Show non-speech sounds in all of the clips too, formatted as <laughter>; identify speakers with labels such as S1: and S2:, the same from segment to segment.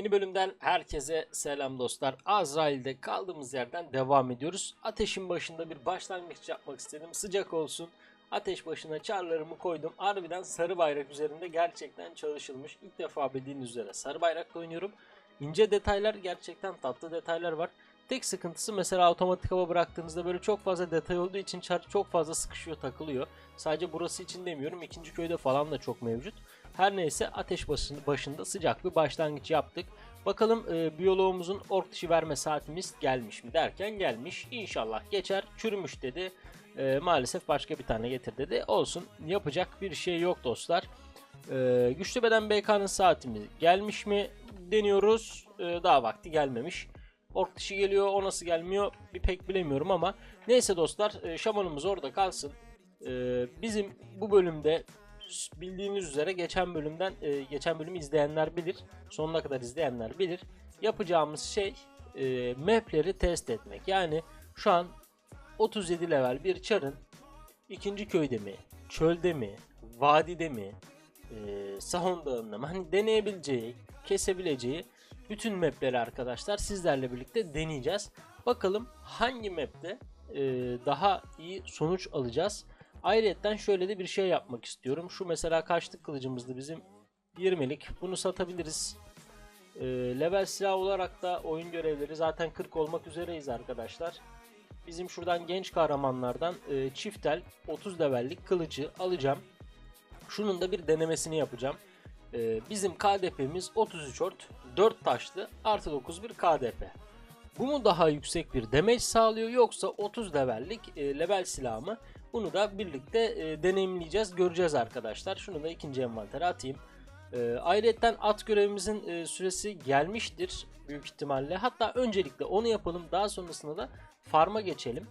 S1: Yeni bölümden herkese selam dostlar. Azrail'de kaldığımız yerden devam ediyoruz. Ateşin başında bir başlangıç yapmak istedim. Sıcak olsun. Ateş başına çarlarımı koydum. Harbiden sarı bayrak üzerinde gerçekten çalışılmış. İlk defa bildiğiniz üzere sarı bayrakla oynuyorum. İnce detaylar gerçekten tatlı detaylar var. Tek sıkıntısı mesela otomatik hava bıraktığınızda böyle çok fazla detay olduğu için çar çok fazla sıkışıyor takılıyor. Sadece burası için demiyorum ikinci köyde falan da çok mevcut. Her neyse ateş başında sıcak bir başlangıç yaptık. Bakalım e, biyoloğumuzun ork dişi verme saatimiz gelmiş mi derken gelmiş. İnşallah geçer. Çürümüş dedi. E, maalesef başka bir tane getir dedi. Olsun yapacak bir şey yok dostlar. E, güçlü beden BK'nın saatimiz gelmiş mi deniyoruz. E, daha vakti gelmemiş. Ork dişi geliyor o nasıl gelmiyor bir pek bilemiyorum ama neyse dostlar e, şamanımız orada kalsın. E, bizim bu bölümde bildiğiniz üzere geçen bölümden e, geçen bölümü izleyenler bilir. Sonuna kadar izleyenler bilir. Yapacağımız şey mapleri test etmek. Yani şu an 37 level bir çarın ikinci köyde mi, çölde mi, vadide mi, e, Sahon Dağı'nda mı hani deneyebileceği, kesebileceği bütün mapleri arkadaşlar sizlerle birlikte deneyeceğiz. Bakalım hangi map'te e, daha iyi sonuç alacağız. Ayrıca şöyle de bir şey yapmak istiyorum. Şu mesela kaçlık kılıcımızdı bizim 20'lik. Bunu satabiliriz. E, level silah olarak da oyun görevleri zaten 40 olmak üzereyiz arkadaşlar. Bizim şuradan genç kahramanlardan e, çiftel 30 levellik kılıcı alacağım. Şunun da bir denemesini yapacağım. E, bizim KDP'miz 33 ort 4 taşlı artı 9 bir KDP. Bu mu daha yüksek bir damage sağlıyor yoksa 30 levellik e, level silahı mı? Bunu da birlikte e, deneyimleyeceğiz, göreceğiz arkadaşlar. Şunu da ikinci envantere atayım. E, ayrıca at görevimizin e, süresi gelmiştir büyük ihtimalle. Hatta öncelikle onu yapalım. Daha sonrasında da farm'a geçelim.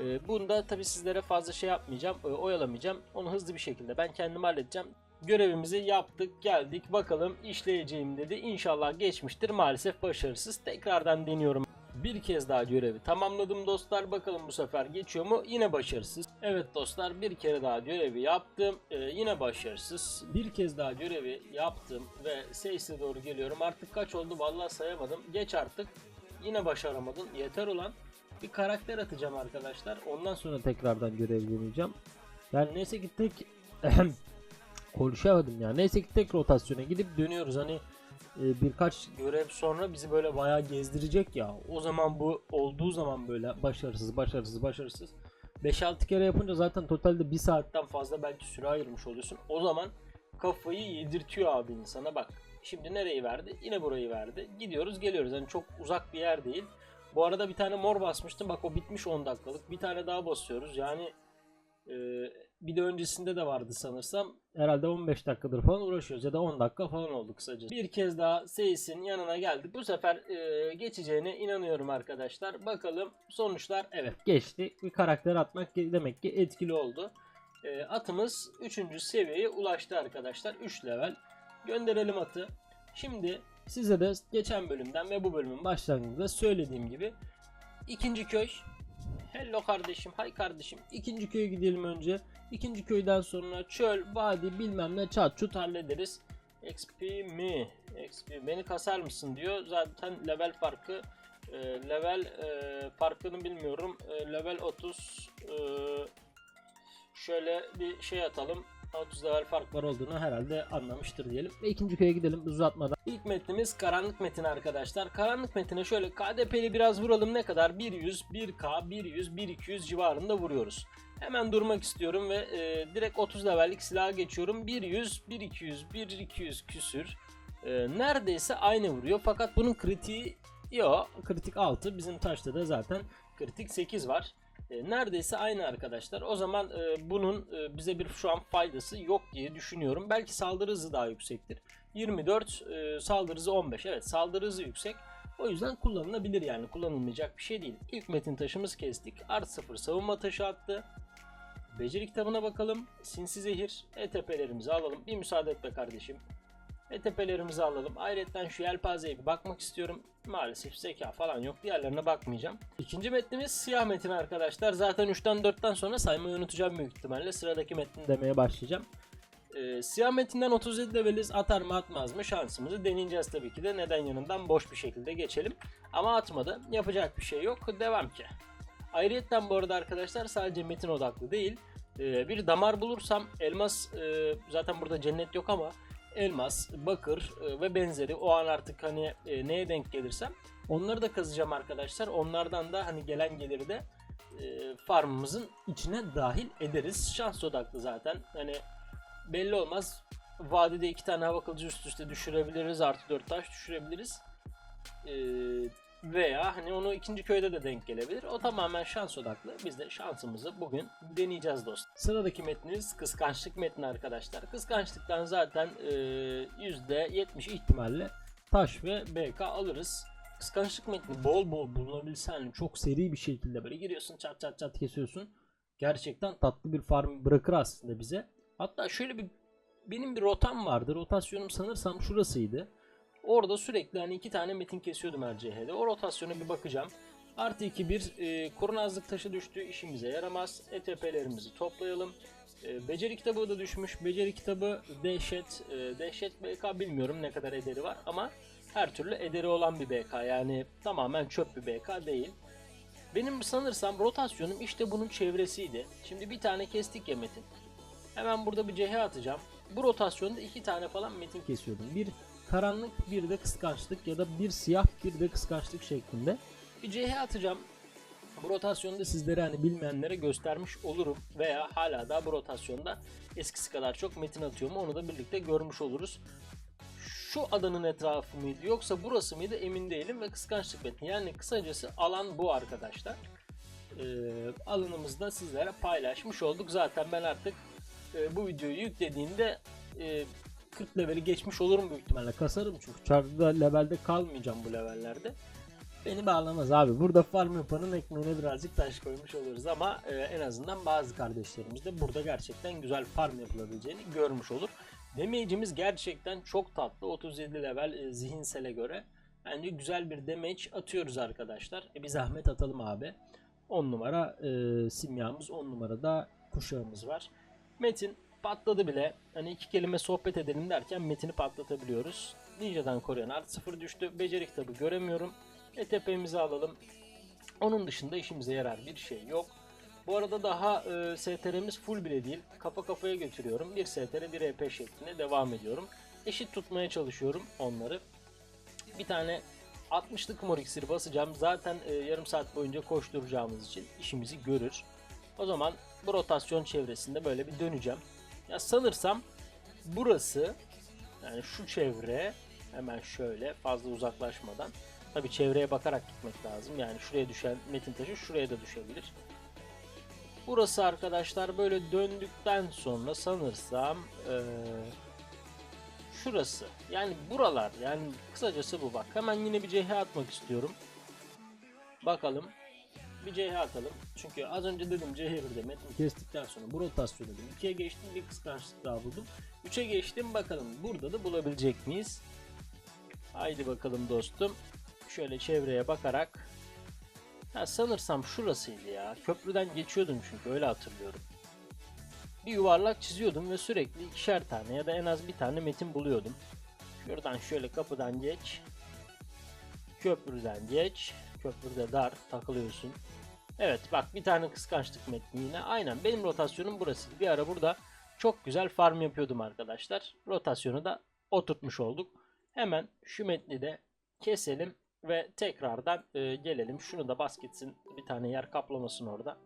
S1: E, bunda tabi sizlere fazla şey yapmayacağım, e, oyalamayacağım. Onu hızlı bir şekilde ben kendim halledeceğim. Görevimizi yaptık, geldik. Bakalım işleyeceğim dedi. İnşallah geçmiştir. Maalesef başarısız. Tekrardan deniyorum. Bir kez daha görevi tamamladım dostlar. Bakalım bu sefer geçiyor mu? Yine başarısız. Evet dostlar bir kere daha görevi yaptım. Ee, yine başarısız. Bir kez daha görevi yaptım ve Seyis'e doğru geliyorum. Artık kaç oldu vallahi sayamadım. Geç artık. Yine başaramadın. Yeter olan bir karakter atacağım arkadaşlar. Ondan sonra tekrardan görev deneyeceğim. Yani neyse ki tek <clears throat> konuşamadım ya. Neyse ki tek rotasyona gidip dönüyoruz. Hani e, birkaç görev sonra bizi böyle bayağı gezdirecek ya. O zaman bu olduğu zaman böyle başarısız başarısız başarısız 5-6 kere yapınca zaten totalde 1 saatten fazla belki süre ayırmış oluyorsun. O zaman kafayı yedirtiyor abi insana bak. Şimdi nereyi verdi? Yine burayı verdi. Gidiyoruz geliyoruz. Yani çok uzak bir yer değil. Bu arada bir tane mor basmıştım. Bak o bitmiş 10 dakikalık. Bir tane daha basıyoruz. Yani e, bir de öncesinde de vardı sanırsam. Herhalde 15 dakikadır falan uğraşıyoruz ya da 10 dakika falan oldu kısaca. Bir kez daha Seyis'in yanına geldik. Bu sefer e, geçeceğine inanıyorum arkadaşlar. Bakalım sonuçlar evet geçti. Bir karakter atmak demek ki etkili oldu. E, atımız 3. seviyeye ulaştı arkadaşlar. 3 level. Gönderelim atı. Şimdi size de geçen bölümden ve bu bölümün başlangıcında söylediğim gibi ikinci köy Hello kardeşim, hay kardeşim. İkinci köye gidelim önce. İkinci köyden sonra çöl, vadi bilmem ne çat çut hallederiz. XP mi? XP beni kasar mısın diyor. Zaten level farkı e, level e, farkını bilmiyorum. E, level 30 e, şöyle bir şey atalım. 30 level fark var olduğunu herhalde anlamıştır diyelim. Ve ikinci köye gidelim uzatmadan. İlk metnimiz karanlık metin arkadaşlar. Karanlık metine şöyle KDP'li biraz vuralım ne kadar? 100, 1K, 100, 1200 civarında vuruyoruz. Hemen durmak istiyorum ve e, direkt 30 levellik silaha geçiyorum. 100, 1200, 1200 küsür. E, neredeyse aynı vuruyor fakat bunun kritiği yok. Kritik 6 bizim taşta da zaten kritik 8 var. E, neredeyse aynı arkadaşlar. O zaman e, bunun e, bize bir şu an faydası yok diye düşünüyorum. Belki saldırı hızı daha yüksektir. 24 e, saldırı hızı 15. Evet saldırı hızı yüksek. O yüzden kullanılabilir yani kullanılmayacak bir şey değil. İlk metin taşımız kestik. Art 0 savunma taşı attı. Beceri kitabına bakalım. Sinsi zehir. ETP'lerimizi alalım. Bir müsaade et be kardeşim. ETP'lerimizi alalım. Ayrıca şu yelpazeye bir bakmak istiyorum. Maalesef zeka falan yok. Diğerlerine bakmayacağım. İkinci metnimiz siyah metin arkadaşlar. Zaten 3'ten 4'ten sonra saymayı unutacağım büyük ihtimalle. Sıradaki metni demeye başlayacağım. Ee, siyah metinden 37 leveliz atar mı atmaz mı şansımızı deneyeceğiz tabii ki de neden yanından boş bir şekilde geçelim. Ama atmadı yapacak bir şey yok devam ki. Ayrıyetten bu arada arkadaşlar sadece metin odaklı değil ee, bir damar bulursam elmas e, zaten burada cennet yok ama elmas, bakır e, ve benzeri o an artık hani e, neye denk gelirsem onları da kazacağım arkadaşlar. Onlardan da hani gelen geliri de e, farmımızın içine dahil ederiz. Şans odaklı zaten. Hani belli olmaz. Vadide iki tane hava kılıcı üst üste düşürebiliriz. Artı dört taş düşürebiliriz. E, veya hani onu ikinci köyde de denk gelebilir. O tamamen şans odaklı. Biz de şansımızı bugün deneyeceğiz dost. Sıradaki metnimiz kıskançlık metni arkadaşlar. Kıskançlıktan zaten e, %70 ihtimalle taş ve BK alırız. Kıskançlık metni bol bol bulunabilse hani çok seri bir şekilde böyle giriyorsun çat çat çat kesiyorsun. Gerçekten tatlı bir farm bırakır aslında bize. Hatta şöyle bir benim bir rotam vardı. Rotasyonum sanırsam şurasıydı. Orada sürekli hani iki tane metin kesiyordum her CH'de. O rotasyona bir bakacağım. Artı 2 bir e, kurnazlık taşı düştü işimize yaramaz. ETP'lerimizi toplayalım. E, beceri kitabı da düşmüş. Beceri kitabı dehşet. E, dehşet BK bilmiyorum ne kadar ederi var ama her türlü ederi olan bir BK. Yani tamamen çöp bir BK değil. Benim sanırsam rotasyonum işte bunun çevresiydi. Şimdi bir tane kestik ya metin. Hemen burada bir CH atacağım. Bu rotasyonda iki tane falan metin kesiyordum. Bir karanlık bir de kıskançlık ya da bir siyah bir de kıskançlık şeklinde. Bir CH atacağım. Bu rotasyonda sizlere hani bilmeyenlere göstermiş olurum veya hala da bu rotasyonda eskisi kadar çok metin atıyor mu onu da birlikte görmüş oluruz. Şu adanın etrafı mıydı yoksa burası mıydı emin değilim ve kıskançlık metni. Yani kısacası alan bu arkadaşlar. Ee, alanımızda sizlere paylaşmış olduk. Zaten ben artık e, bu videoyu yüklediğimde e, 40 leveli geçmiş olurum büyük ihtimalle. Kasarım çünkü çarda levelde kalmayacağım bu levellerde. Beni bağlamaz abi. Burada farm yapanın ekmeğine birazcık taş koymuş oluruz ama e, en azından bazı kardeşlerimiz de burada gerçekten güzel farm yapılabileceğini görmüş olur. Damage'imiz gerçekten çok tatlı. 37 level e, zihinsele göre. Bence güzel bir damage atıyoruz arkadaşlar. E, bir zahmet atalım abi. 10 numara e, simyamız, 10 numara da kuşağımız var. Metin patladı bile. Hani iki kelime sohbet edelim derken Metin'i patlatabiliyoruz. Ninja'dan koruyan artı 0 düştü. Beceri kitabı göremiyorum. ETP'mizi alalım. Onun dışında işimize yarar bir şey yok. Bu arada daha e, STR'miz full bile değil. Kafa kafaya götürüyorum. Bir STR bir EP şeklinde devam ediyorum. Eşit tutmaya çalışıyorum onları. Bir tane 60'lık mor iksiri basacağım. Zaten e, yarım saat boyunca koşturacağımız için işimizi görür. O zaman bu rotasyon çevresinde böyle bir döneceğim. Ya sanırsam burası yani şu çevre hemen şöyle fazla uzaklaşmadan tabi çevreye bakarak gitmek lazım. Yani şuraya düşen metin taşı şuraya da düşebilir. Burası arkadaşlar böyle döndükten sonra sanırsam eee, şurası. Yani buralar yani kısacası bu bak. Hemen yine bir CH atmak istiyorum. Bakalım. Bir CH atalım. Çünkü az önce dedim CH1'de metni kestikten sonra bu rotasyon dedim. 2'ye geçtim bir kıskançlık daha buldum. 3'e geçtim bakalım burada da bulabilecek miyiz? Haydi bakalım dostum. Şöyle çevreye bakarak. Ha, sanırsam şurasıydı ya. Köprüden geçiyordum çünkü öyle hatırlıyorum. Bir yuvarlak çiziyordum ve sürekli ikişer tane ya da en az bir tane metin buluyordum. Şuradan şöyle kapıdan geç. Köprüden geç. Köprüde dar takılıyorsun. Evet bak bir tane kıskançlık metni yine. Aynen benim rotasyonum burası. Bir ara burada çok güzel farm yapıyordum arkadaşlar. Rotasyonu da oturtmuş olduk. Hemen şu metni de keselim ve tekrardan e, gelelim. Şunu da bas gitsin. Bir tane yer kaplamasın orada.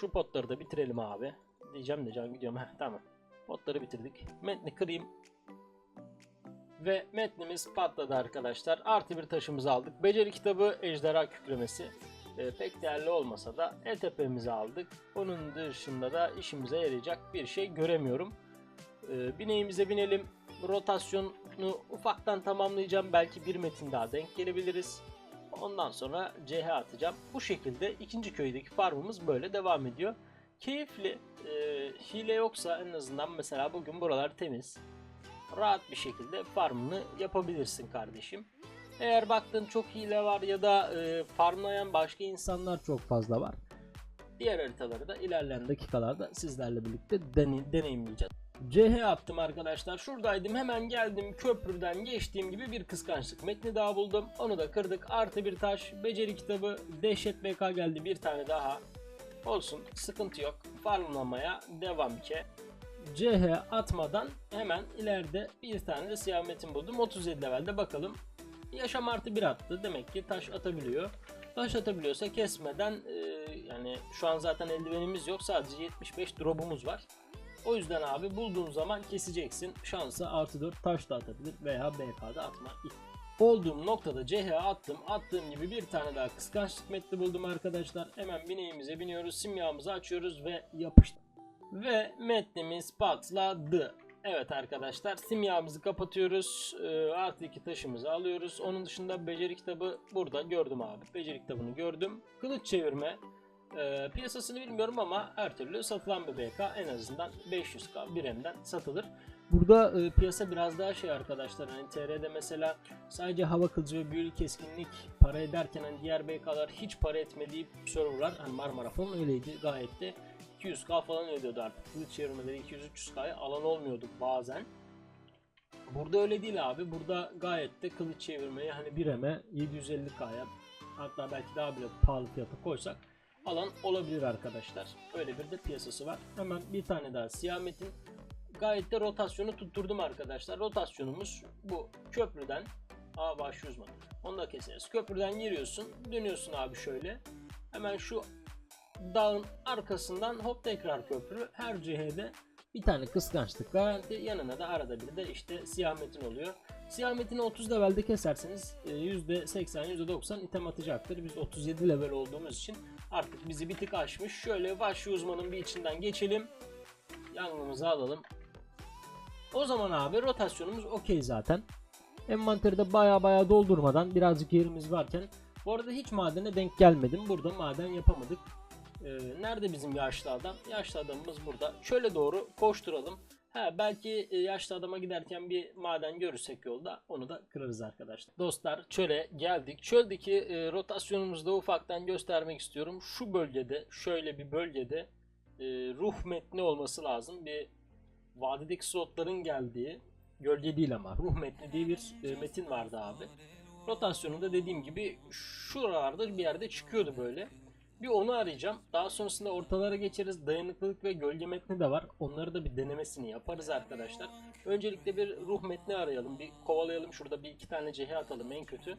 S1: Şu potları da bitirelim abi. Diyeceğim de can gidiyorum. Heh, tamam. Potları bitirdik. Metni kırayım. Ve metnimiz patladı arkadaşlar. Artı bir taşımızı aldık. Beceri kitabı ejderha kükremesi. E, pek değerli olmasa da ETP'mizi aldık. Onun dışında da işimize yarayacak bir şey göremiyorum. E, bineğimize binelim. Rotasyonu ufaktan tamamlayacağım. Belki bir metin daha denk gelebiliriz. Ondan sonra CH atacağım. Bu şekilde ikinci köydeki farmımız böyle devam ediyor. Keyifli. E, hile yoksa en azından mesela bugün buralar temiz. Rahat bir şekilde farmını yapabilirsin kardeşim. Eğer baktın çok hile var ya da e, farmlayan başka insanlar çok fazla var. Diğer haritaları da ilerleyen dakikalarda sizlerle birlikte dene- deneyimleyeceğiz. CH attım arkadaşlar. Şuradaydım hemen geldim köprüden geçtiğim gibi bir kıskançlık metni daha buldum. Onu da kırdık. Artı bir taş. Beceri kitabı. Dehşet BK geldi bir tane daha. Olsun sıkıntı yok. Farmlamaya devam ki. CH atmadan hemen ileride bir tane de siyah metin buldum. 37 levelde bakalım. Yaşam artı bir attı. Demek ki taş atabiliyor. Taş atabiliyorsa kesmeden e, yani şu an zaten eldivenimiz yok. Sadece 75 drop'umuz var. O yüzden abi bulduğun zaman keseceksin. Şansa artı 4 taş da atabilir veya BK'da atma. Olduğum noktada CH attım. Attığım gibi bir tane daha kıskançlık metni buldum arkadaşlar. Hemen bineğimize biniyoruz. Simyamızı açıyoruz ve yapıştır. Ve metnimiz patladı. Evet arkadaşlar simyamızı kapatıyoruz. Ee, artı iki taşımızı alıyoruz. Onun dışında beceri kitabı burada gördüm abi. Beceri kitabını gördüm. Kılıç çevirme. Ee, piyasasını bilmiyorum ama her türlü satılan bir BK en azından 500k biremden satılır. Burada e, piyasa biraz daha şey arkadaşlar hani TR'de mesela sadece hava kılıcı ve büyülü keskinlik para ederken hani diğer BK'lar hiç para etmediği serverlar hani Marmara falan öyleydi gayet de 200k falan ödüyordu artık kılıç çevirmeleri 200-300k'ya alan olmuyordu bazen. Burada öyle değil abi. Burada gayet de kılıç çevirmeyi hani bir eme 750k'ya hatta belki daha bile pahalı fiyata koysak alan olabilir arkadaşlar. Öyle bir de piyasası var. Hemen bir tane daha siyah metin. Gayet de rotasyonu tutturdum arkadaşlar. Rotasyonumuz bu köprüden Aa baş uzman. Onu da keseriz. Köprüden giriyorsun. Dönüyorsun abi şöyle. Hemen şu dağın arkasından hop tekrar köprü. Her cihede bir tane kıskançlık garanti. Yanına da arada bir de işte siyah metin oluyor. Siyah metini 30 levelde keserseniz e, %80 %90 item atacaktır. Biz 37 level olduğumuz için artık bizi bir tık aşmış. Şöyle vahşi uzmanın bir içinden geçelim. Yangımızı alalım. O zaman abi rotasyonumuz okey zaten. Envanteri de baya baya doldurmadan birazcık yerimiz varken bu arada hiç madene denk gelmedim. Burada maden yapamadık. Ee, nerede bizim yaşlı adam? Yaşlı adamımız burada. Şöyle doğru koşturalım. Ha, belki e, yaşlı adama giderken bir maden görürsek yolda onu da kırarız arkadaşlar. Dostlar çöle geldik. Çöldeki e, rotasyonumuzu da ufaktan göstermek istiyorum. Şu bölgede şöyle bir bölgede e, ruh metni olması lazım. Bir vadideki slotların geldiği gölge değil ama ruh metni diye bir e, metin vardı abi. Rotasyonunda dediğim gibi şuralarda bir yerde çıkıyordu böyle. Bir onu arayacağım. Daha sonrasında ortalara geçeriz. Dayanıklılık ve gölge metni de var. Onları da bir denemesini yaparız arkadaşlar. Öncelikle bir ruh metni arayalım. Bir kovalayalım. Şurada bir iki tane cehe atalım en kötü.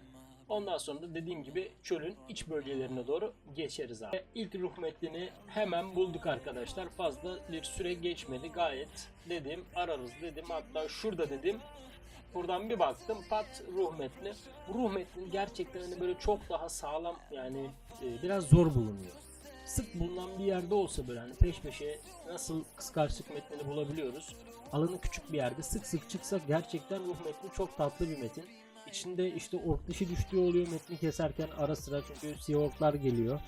S1: Ondan sonra da dediğim gibi çölün iç bölgelerine doğru geçeriz abi. İlk ruh metnini hemen bulduk arkadaşlar. Fazla bir süre geçmedi. Gayet dedim ararız dedim. Hatta şurada dedim. Buradan bir baktım pat ruh metni. Gerçekten hani böyle çok daha sağlam yani e, biraz zor bulunuyor. Sık bulunan bir yerde olsa böyle hani peş peşe nasıl kıskançlık metnini bulabiliyoruz. Alanı küçük bir yerde sık sık çıksa gerçekten ruh metni çok tatlı bir metin. İçinde işte ork dişi düştüğü oluyor metni keserken ara sıra çünkü siyah orklar geliyor.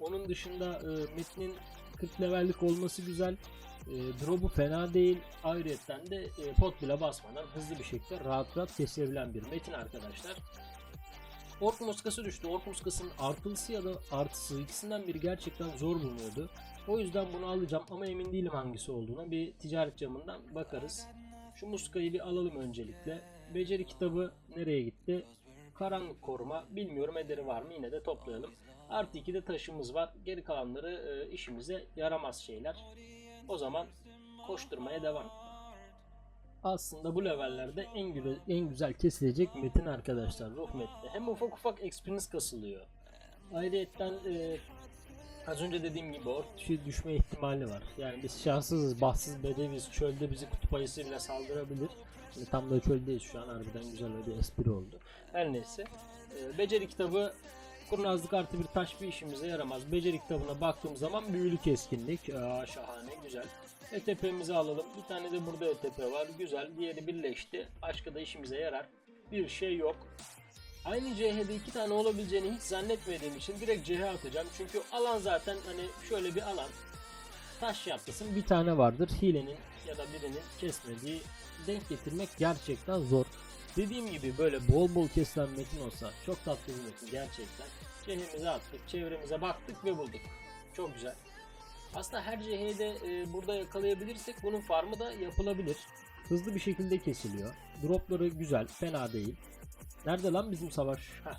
S1: Onun dışında e, metnin 40 levellik olması güzel. E, drop'u fena değil. Ayrıca de e, pot bile basmadan hızlı bir şekilde rahat rahat kesilebilen bir metin arkadaşlar. Ork muskası düştü. Ork muskasının artılısı ya da artısı ikisinden biri gerçekten zor bulunuyordu. O yüzden bunu alacağım ama emin değilim hangisi olduğuna. Bir ticaret camından bakarız. Şu muskayı bir alalım öncelikle. Beceri kitabı nereye gitti? Karanlık koruma. Bilmiyorum ederi var mı yine de toplayalım. Artı 2 de taşımız var. Geri kalanları e, işimize yaramaz şeyler. O zaman koşturmaya devam. Aslında bu levellerde en güzel, en güzel kesilecek metin arkadaşlar. Ruh metni. Hem ufak ufak experience kasılıyor. Ayrıyetten e, az önce dediğim gibi dışı düşme ihtimali var. Yani biz şanssızız, bahtsız bedeviz. Çölde bizi kutup ayısı bile saldırabilir. Şimdi tam da çöldeyiz şu an. Harbiden güzel bir espri oldu. Her neyse. E, beceri kitabı Kurnazlık artı bir taş bir işimize yaramaz. Beceri kitabına baktığım zaman büyülü keskinlik. Aa, şahane güzel. ETP'mizi alalım. Bir tane de burada ETP var. Güzel. Diğeri birleşti. Başka da işimize yarar. Bir şey yok. Aynı CH'de iki tane olabileceğini hiç zannetmediğim için direkt CH atacağım. Çünkü alan zaten hani şöyle bir alan. Taş yaptısın bir tane vardır. Hilenin ya da birinin kesmediği denk getirmek gerçekten zor. Dediğim gibi böyle bol bol kesilen metin olsa çok tatlı bir metin gerçekten. Cehimize attık, çevremize baktık ve bulduk. Çok güzel. Aslında her CH'de e, burada yakalayabilirsek bunun farmı da yapılabilir. Hızlı bir şekilde kesiliyor. Dropları güzel, fena değil. Nerede lan bizim savaş? Heh.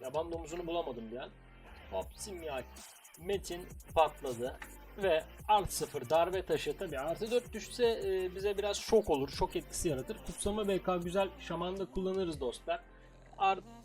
S1: Yaban domuzunu bulamadım bir an. Hop simya Metin patladı. Ve art 0 darbe taşı tabi artı 4 düşse e, bize biraz şok olur. Şok etkisi yaratır. Kutsama BK güzel. Şaman'da kullanırız dostlar.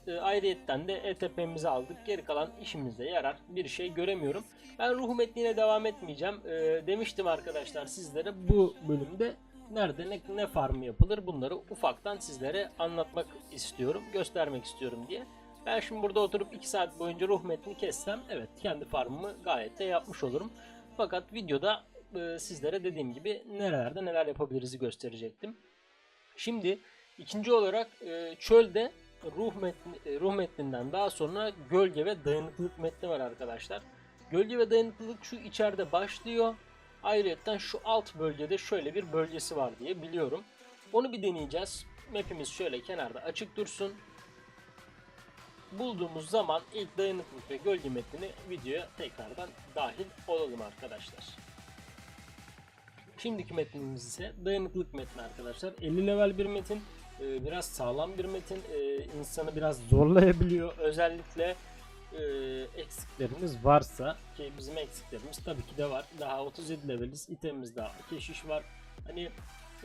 S1: E, ayrıyetten de ETP'mizi aldık. Geri kalan işimize yarar. Bir şey göremiyorum. Ben ruh metniyle devam etmeyeceğim. E, demiştim arkadaşlar sizlere bu bölümde nerede ne, ne farm yapılır bunları ufaktan sizlere anlatmak istiyorum. Göstermek istiyorum diye. Ben şimdi burada oturup 2 saat boyunca ruh metni kessem evet kendi farmımı gayet de yapmış olurum. Fakat videoda e, sizlere dediğim gibi nerelerde neler yapabiliriz'i gösterecektim. Şimdi ikinci olarak e, çölde ruh metni, e, ruh metninden daha sonra gölge ve dayanıklılık metni var arkadaşlar. Gölge ve dayanıklılık şu içeride başlıyor. Ayrıca şu alt bölgede şöyle bir bölgesi var diye biliyorum. Onu bir deneyeceğiz. Map'imiz şöyle kenarda açık dursun. Bulduğumuz zaman ilk dayanıklılık ve gölge metnini videoya tekrardan dahil olalım arkadaşlar. Şimdiki metnimiz ise dayanıklılık metni arkadaşlar. 50 level bir metin. Ee, Biraz sağlam bir metin. Ee, insanı biraz zorlayabiliyor. Özellikle e, eksiklerimiz varsa ki bizim eksiklerimiz tabii ki de var. Daha 37 leveliz. itemimiz daha keşiş var. Hani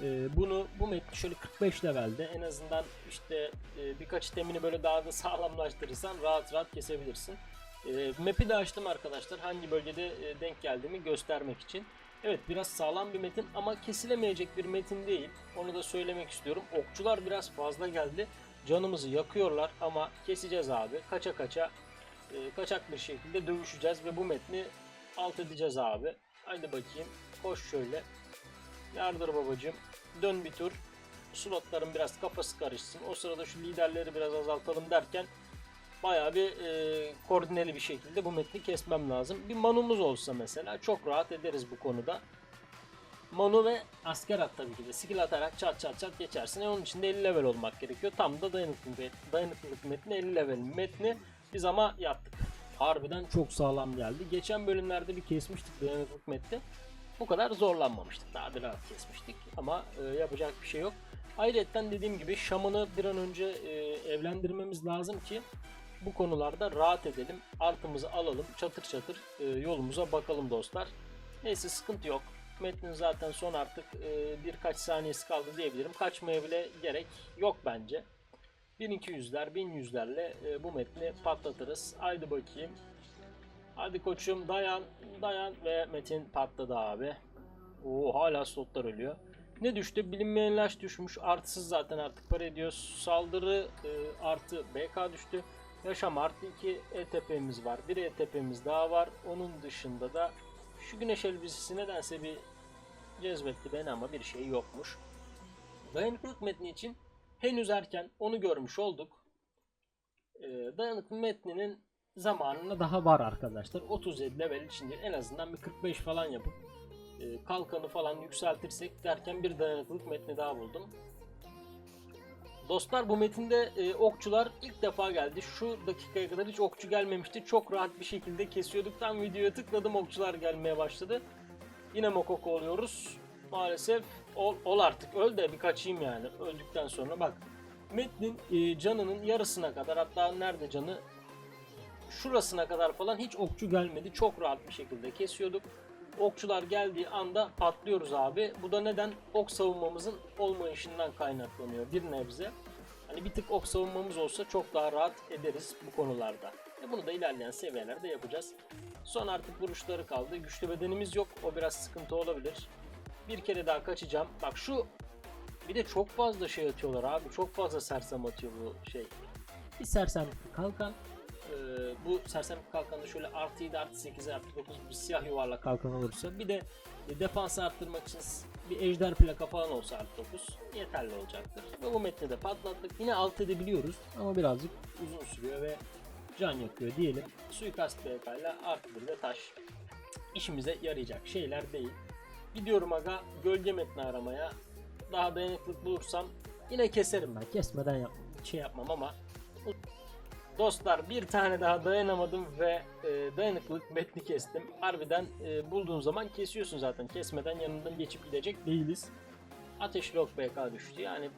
S1: e, bunu bu metni şöyle 45 levelde en azından işte e, birkaç itemini böyle daha da sağlamlaştırırsan rahat rahat kesebilirsin. E, map'i de açtım arkadaşlar. Hangi bölgede e, denk geldiğimi göstermek için. Evet biraz sağlam bir metin ama kesilemeyecek bir metin değil. Onu da söylemek istiyorum. Okçular biraz fazla geldi. Canımızı yakıyorlar ama keseceğiz abi. Kaça kaça e, kaçak bir şekilde dövüşeceğiz ve bu metni alt edeceğiz abi. Haydi bakayım. Koş şöyle. Yardır babacığım. Dön bir tur. Slotların biraz kafası karışsın. O sırada şu liderleri biraz azaltalım derken bayağı bir e, koordineli bir şekilde bu metni kesmem lazım. Bir manumuz olsa mesela çok rahat ederiz bu konuda. Manu ve asker at tabii ki de. Skill atarak çat çat çat geçersin. E onun için de 50 level olmak gerekiyor. Tam da dayanıklılık, dayanıklılık metni 50 level metni biz ama yaptık. Harbiden çok sağlam geldi. Geçen bölümlerde bir kesmiştik dayanıklılık metni. Bu kadar zorlanmamıştık. Daha bir rahat kesmiştik. Ama e, yapacak bir şey yok. Ayrıca dediğim gibi Şam'ını bir an önce e, evlendirmemiz lazım ki bu konularda rahat edelim. Artımızı alalım. Çatır çatır e, yolumuza bakalım dostlar. Neyse sıkıntı yok. Metnin zaten son artık e, birkaç saniyesi kaldı diyebilirim. Kaçmaya bile gerek yok bence. 1200'ler 1100'lerle e, bu metni patlatırız. Haydi bakayım. Hadi koçum dayan dayan ve Metin patladı abi. Oo hala slotlar ölüyor. Ne düştü? Bilinmeyen laş düşmüş. Artısız zaten artık para ediyor. Saldırı e, artı BK düştü. Yaşam artı 2 ETP'miz var. Bir ETP'miz daha var. Onun dışında da şu güneş elbisesi nedense bir cezbetti beni ama bir şey yokmuş. Dayanıklılık metni için henüz erken onu görmüş olduk. Ee, metninin zamanına daha var arkadaşlar. 37 level içinde en azından bir 45 falan yapıp e, kalkanı falan yükseltirsek derken bir dayanıklılık metni daha buldum. Dostlar bu metinde e, okçular ilk defa geldi. Şu dakikaya kadar hiç okçu gelmemişti. Çok rahat bir şekilde kesiyorduk. Tam videoya tıkladım okçular gelmeye başladı. Yine mokoko oluyoruz. Maalesef ol, ol artık öl de bir kaçayım yani. Öldükten sonra bak. Metnin e, canının yarısına kadar hatta nerede canı şurasına kadar falan hiç okçu gelmedi. Çok rahat bir şekilde kesiyorduk. Okçular geldiği anda patlıyoruz abi. Bu da neden? Ok savunmamızın olmayışından kaynaklanıyor bir nebze. Hani bir tık ok savunmamız olsa çok daha rahat ederiz bu konularda. E bunu da ilerleyen seviyelerde yapacağız. Son artık vuruşları kaldı. Güçlü bedenimiz yok. O biraz sıkıntı olabilir. Bir kere daha kaçacağım. Bak şu bir de çok fazla şey atıyorlar abi. Çok fazla sersem atıyor bu şey. Bir sersem kalkan. Bu sersem kalkanda şöyle artı 7 artı 8 artı 9 bir siyah yuvarlak kalkan olursa bir de e, defansı arttırmak için bir ejder plaka falan olsa artı 9 yeterli olacaktır. Ve bu metni de patlattık. Yine alt edebiliyoruz ama birazcık uzun sürüyor ve can yakıyor diyelim. Suikast PK artı bir de taş. İşimize yarayacak şeyler değil. Gidiyorum aga gölge metni aramaya. Daha dayanıklık bulursam yine keserim ben. Kesmeden yap şey yapmam ama Dostlar bir tane daha dayanamadım ve e, dayanıklılık metni kestim. Harbiden e, bulduğun zaman kesiyorsun zaten. Kesmeden yanından geçip gidecek değiliz. Ateş lok BK düştü. Yani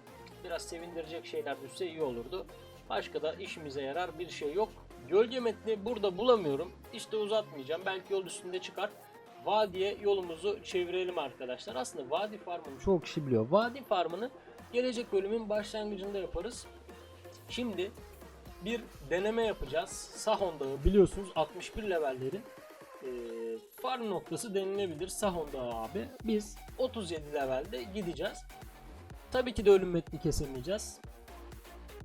S1: biraz sevindirecek şeyler düşse iyi olurdu. Başka da işimize yarar bir şey yok. Gölge metni burada bulamıyorum. İşte uzatmayacağım. Belki yol üstünde çıkar. Vadiye yolumuzu çevirelim arkadaşlar. Aslında Vadi Farm'ını çok kişi biliyor. Vadi Farm'ını gelecek bölümün başlangıcında yaparız. Şimdi bir deneme yapacağız. Sahon Dağı biliyorsunuz 61 levellerin e, farm noktası denilebilir Sahon Dağı abi. Biz 37 levelde gideceğiz. Tabii ki de ölüm metni kesemeyeceğiz.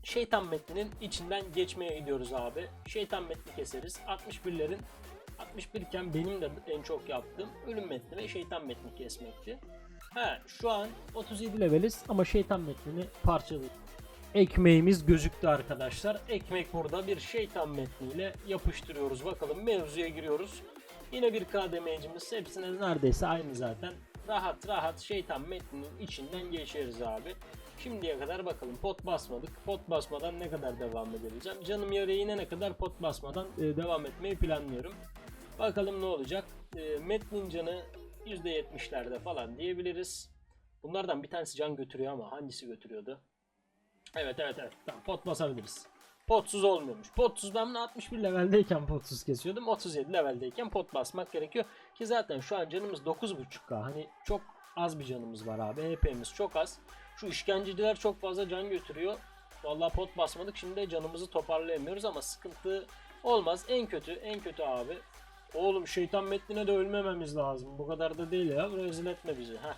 S1: Şeytan metninin içinden geçmeye gidiyoruz abi. Şeytan metni keseriz. 61'lerin 61 iken benim de en çok yaptığım ölüm metni ve şeytan metni kesmekti. He, şu an 37 leveliz ama şeytan metnini parçaladık. Ekmeğimiz gözüktü arkadaşlar. Ekmek burada bir şeytan metniyle yapıştırıyoruz. Bakalım mevzuya giriyoruz. Yine bir KDM'cimiz hepsine neredeyse aynı zaten. Rahat rahat şeytan metninin içinden geçeriz abi. Şimdiye kadar bakalım pot basmadık. Pot basmadan ne kadar devam edebileceğim. Canım yarıya inene kadar pot basmadan e, devam etmeyi planlıyorum. Bakalım ne olacak. E, metnin canı %70'lerde falan diyebiliriz. Bunlardan bir tanesi can götürüyor ama hangisi götürüyordu? Evet evet evet. Tamam pot basabiliriz. Potsuz olmuyormuş. Potsuz ben bunu 61 leveldeyken potsuz kesiyordum. 37 leveldeyken pot basmak gerekiyor. Ki zaten şu an canımız 9.5k. Hani çok az bir canımız var abi. HP'miz çok az. Şu işkenceciler çok fazla can götürüyor. Vallahi pot basmadık. Şimdi de canımızı toparlayamıyoruz ama sıkıntı olmaz. En kötü en kötü abi. Oğlum şeytan metnine de ölmememiz lazım. Bu kadar da değil ya. Rezil etme bizi. Heh.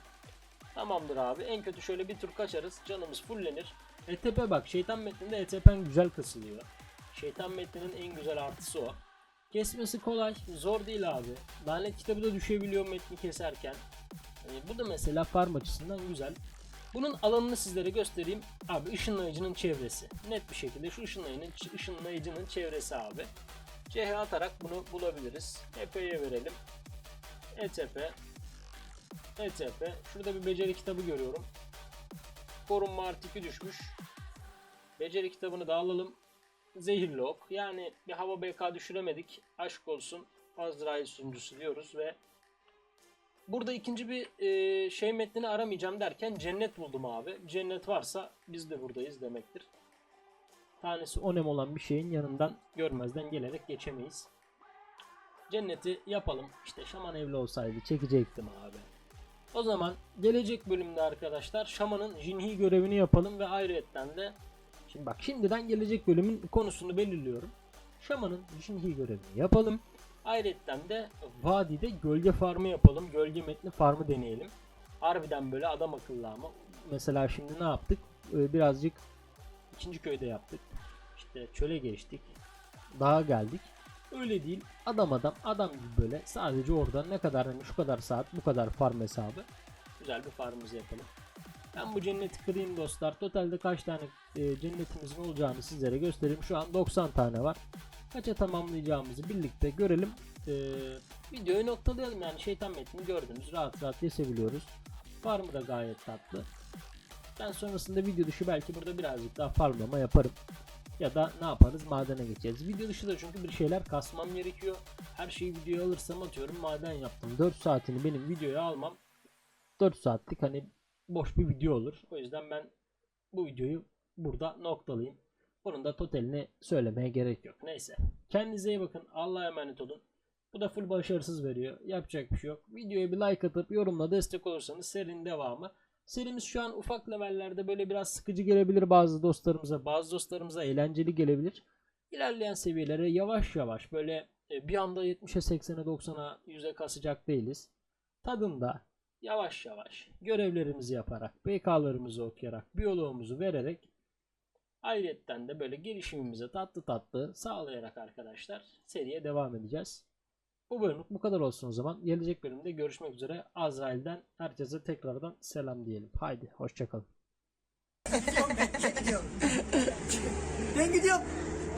S1: Tamamdır abi. En kötü şöyle bir tur kaçarız. Canımız fullenir. ETP bak şeytan metninde ETP'n güzel kasılıyor. Şeytan metninin en güzel artısı o. Kesmesi kolay. Zor değil abi. Lanet kitabı da düşebiliyor metni keserken. Hani bu da mesela farm açısından güzel. Bunun alanını sizlere göstereyim. Abi ışınlayıcının çevresi. Net bir şekilde şu ışınlayıcının, ışınlayıcının çevresi abi. CH atarak bunu bulabiliriz. EP'ye verelim. ETP. ETP. Şurada bir beceri kitabı görüyorum. Korunma artı 2 düşmüş. Beceri kitabını da alalım. Zehirli ok. Yani bir hava BK düşüremedik. Aşk olsun. Azrail sunucusu diyoruz ve burada ikinci bir e, şey metnini aramayacağım derken cennet buldum abi. Cennet varsa biz de buradayız demektir. Tanesi onem olan bir şeyin yanından görmezden gelerek geçemeyiz. Cenneti yapalım. İşte şaman evli olsaydı çekecektim abi. O zaman gelecek bölümde arkadaşlar şamanın jinhi görevini yapalım ve ayrıyetten de şimdi bak şimdiden gelecek bölümün konusunu belirliyorum. Şamanın jinhi görevini yapalım. Ayrıyetten de vadide gölge farmı yapalım. Gölge metni farmı deneyelim. Harbiden böyle adam akıllı ama. Mesela şimdi ne yaptık? Ee, birazcık ikinci köyde yaptık. İşte çöle geçtik. Dağa geldik. Öyle değil. Adam adam adam gibi böyle sadece orada ne kadar hani şu kadar saat bu kadar farm hesabı. Güzel bir farmımızı yapalım. Ben bu cenneti kırayım dostlar. Totalde kaç tane e, cennetimizin olacağını sizlere göstereyim. Şu an 90 tane var. Kaça tamamlayacağımızı birlikte görelim. E, videoyu noktalayalım yani şeytan metnini gördünüz. Rahat rahat kesebiliyoruz. Farmı da gayet tatlı. Ben sonrasında video dışı belki burada birazcık daha farmlama yaparım. Ya da ne yaparız madene geçeriz. Video dışı da çünkü bir şeyler kasmam gerekiyor. Her şeyi videoya alırsam atıyorum maden yaptım. 4 saatini benim videoya almam 4 saatlik hani boş bir video olur. O yüzden ben bu videoyu burada noktalayayım. Bunun da totalini söylemeye gerek yok. Neyse. Kendinize iyi bakın. Allah'a emanet olun. Bu da full başarısız veriyor. Yapacak bir şey yok. Videoya bir like atıp yorumla destek olursanız serinin devamı. Serimiz şu an ufak levellerde böyle biraz sıkıcı gelebilir bazı dostlarımıza. Bazı dostlarımıza eğlenceli gelebilir. İlerleyen seviyelere yavaş yavaş böyle e, bir anda 70'e 80'e 90'a 100'e kasacak değiliz. Tadında yavaş yavaş görevlerimizi yaparak, BK'larımızı okuyarak, biyoloğumuzu vererek ayrıyetten de böyle gelişimimize tatlı tatlı sağlayarak arkadaşlar seriye devam edeceğiz. Bu bölümlük bu kadar olsun o zaman. Gelecek bölümde görüşmek üzere. Azrail'den herkese tekrardan selam diyelim. Haydi hoşçakalın.
S2: Ben gidiyorum.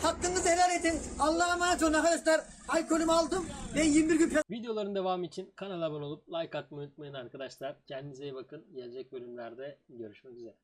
S2: Hakkınızı helal edin. Allah'a emanet olun arkadaşlar. Alkolümü aldım. Ben 21 gün
S1: Videoların devamı için kanala abone olup like atmayı unutmayın arkadaşlar. Kendinize iyi bakın. Gelecek bölümlerde görüşmek üzere.